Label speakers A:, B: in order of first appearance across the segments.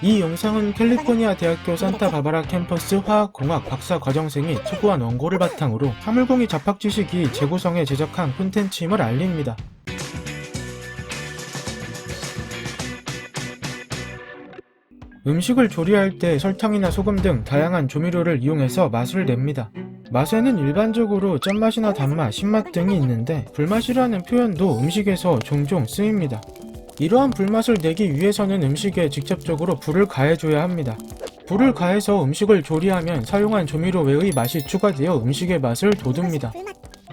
A: 이 영상은 캘리포니아 대학교 산타바바라 캠퍼스 화학공학 박사 과정생이 투고한 원고를 바탕으로 사물공이 잡학 지식이 재구성에 제작한 콘텐츠임을 알립니다. 음식을 조리할 때 설탕이나 소금 등 다양한 조미료를 이용해서 맛을 냅니다. 맛에는 일반적으로 짠맛이나 단맛, 신맛 등이 있는데 불맛이라는 표현도 음식에서 종종 쓰입니다. 이러한 불맛을 내기 위해서는 음식에 직접적으로 불을 가해줘야 합니다. 불을 가해서 음식을 조리하면 사용한 조미료 외의 맛이 추가되어 음식의 맛을 돋웁니다.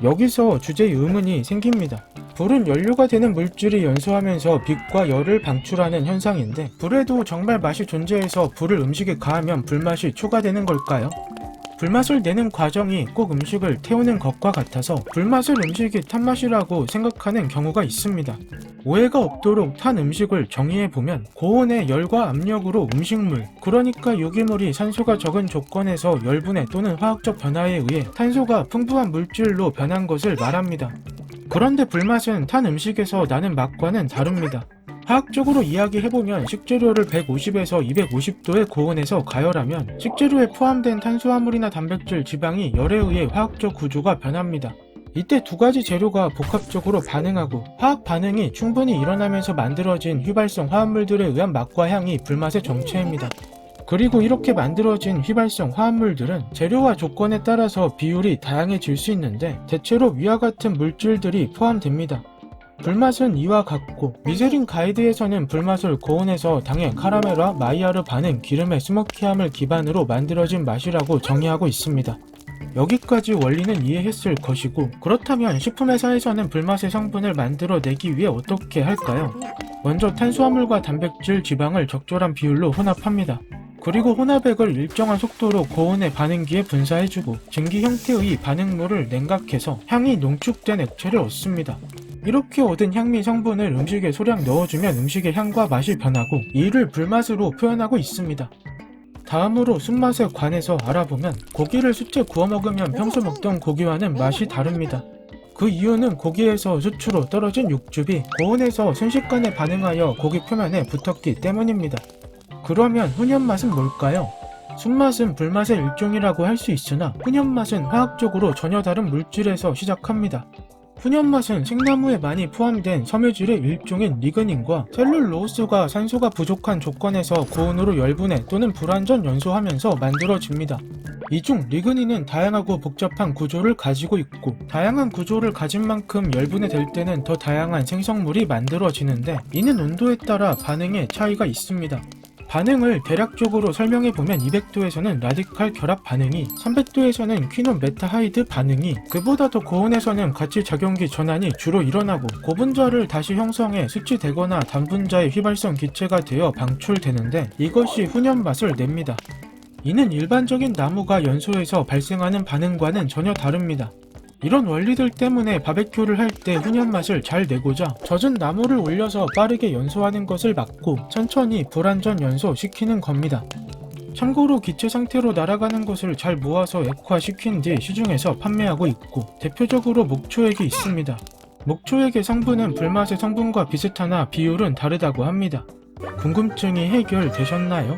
A: 여기서 주제의 의문이 생깁니다. 불은 연료가 되는 물질이 연소하면서 빛과 열을 방출하는 현상인데 불에도 정말 맛이 존재해서 불을 음식에 가하면 불맛이 초과되는 걸까요? 불맛을 내는 과정이 꼭 음식을 태우는 것과 같아서 불맛을 음식이 탄 맛이라고 생각하는 경우가 있습니다. 오해가 없도록 탄 음식을 정의해보면 고온의 열과 압력으로 음식물, 그러니까 유기물이 산소가 적은 조건에서 열분해 또는 화학적 변화에 의해 탄소가 풍부한 물질로 변한 것을 말합니다. 그런데 불맛은 탄 음식에서 나는 맛과는 다릅니다. 화학적으로 이야기해보면 식재료를 150에서 250도의 고온에서 가열하면 식재료에 포함된 탄수화물이나 단백질, 지방이 열에 의해 화학적 구조가 변합니다. 이때 두 가지 재료가 복합적으로 반응하고 화학 반응이 충분히 일어나면서 만들어진 휘발성 화합물들에 의한 맛과 향이 불맛의 정체입니다. 그리고 이렇게 만들어진 휘발성 화합물들은 재료와 조건에 따라서 비율이 다양해질 수 있는데 대체로 위와 같은 물질들이 포함됩니다. 불맛은 이와 같고 미쉐린 가이드에서는 불맛을 고온에서 당의 카라멜화 마이야르 반응 기름의 스모키함을 기반으로 만들어진 맛이라고 정의하고 있습니다. 여기까지 원리는 이해했을 것이고 그렇다면 식품회사에서는 불맛의 성분을 만들어내기 위해 어떻게 할까요? 먼저 탄수화물과 단백질, 지방을 적절한 비율로 혼합합니다. 그리고 혼합액을 일정한 속도로 고온의 반응기에 분사해주고 증기 형태의 반응물을 냉각해서 향이 농축된 액체를 얻습니다. 이렇게 얻은 향미 성분을 음식에 소량 넣어주면 음식의 향과 맛이 변하고 이를 불맛으로 표현하고 있습니다. 다음으로 순맛에 관해서 알아보면 고기를 수채 구워 먹으면 평소 먹던 고기와는 맛이 다릅니다. 그 이유는 고기에서 수치로 떨어진 육즙이 고온에서 순식간에 반응하여 고기 표면에 붙었기 때문입니다. 그러면 훈연맛은 뭘까요? 순맛은 불맛의 일종이라고 할 수 있으나 훈연맛은 화학적으로 전혀 다른 물질에서 시작합니다. 훈연맛은 생나무에 많이 포함된 섬유질의 일종인 리그닌과 셀룰로스가 산소가 부족한 조건에서 고온으로 열분해 또는 불완전 연소하면서 만들어집니다. 이 중 리그닌은 다양하고 복잡한 구조를 가지고 있고 다양한 구조를 가진 만큼 열분해 될 때는 더 다양한 생성물이 만들어지는데 이는 온도에 따라 반응에 차이가 있습니다. 반응을 대략적으로 설명해 보면 200도에서는 라디칼 결합 반응이, 300도에서는 퀴논 메타하이드 반응이, 그보다 더 고온에서는 같이 작용기 전환이 주로 일어나고 고분자를 다시 형성해 수치되거나 단분자의 휘발성 기체가 되어 방출되는데 이것이 훈연 맛을 냅니다. 이는 일반적인 나무가 연소해서 발생하는 반응과는 전혀 다릅니다. 이런 원리들 때문에 바베큐를 할 때 훈연 맛을 잘 내고자 젖은 나무를 올려서 빠르게 연소하는 것을 막고 천천히 불완전 연소시키는 겁니다. 참고로 기체 상태로 날아가는 것을 잘 모아서 액화시킨 뒤 시중에서 판매하고 있고 대표적으로 목초액이 있습니다. 목초액의 성분은 불맛의 성분과 비슷하나 비율은 다르다고 합니다. 궁금증이 해결되셨나요?